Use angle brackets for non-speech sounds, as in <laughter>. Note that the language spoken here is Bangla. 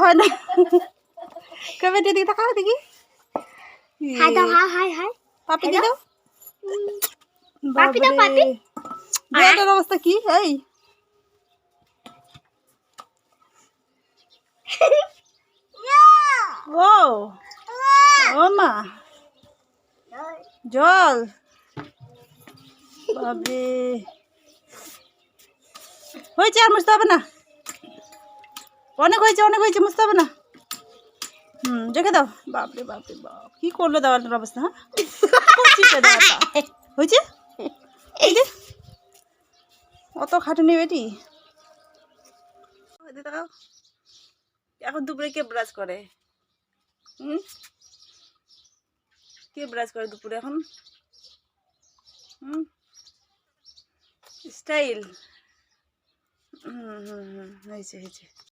হয় না। কবে দিদি তাকাও দেখি। হাই দাও হাই হাই হাই। পাপি দি দাও। পাপি দাও, পাপি। বিয়েটার অবস্থা কি? এই। <laughs> ও। ও মা। জল। বাবরে হয়েছে আর মুছতে হবে না? অনেক হয়েছে অনেক হয়েছে, মুছতে হবে না। হুম, রেখে দাও। বাপরে বাপরে, বাপ। কি করল দেওয়ালটার অবস্থা হ্যাঁ? হয়েছে? এই যে অত খাটুনি বেটি? এখন দুপুরে কে ব্রাশ করে? হুম? কে ব্রাশ করে দুপুরে এখন? হুম? স্টাইল। হুম হুম হুম, হয়েছে হয়েছে।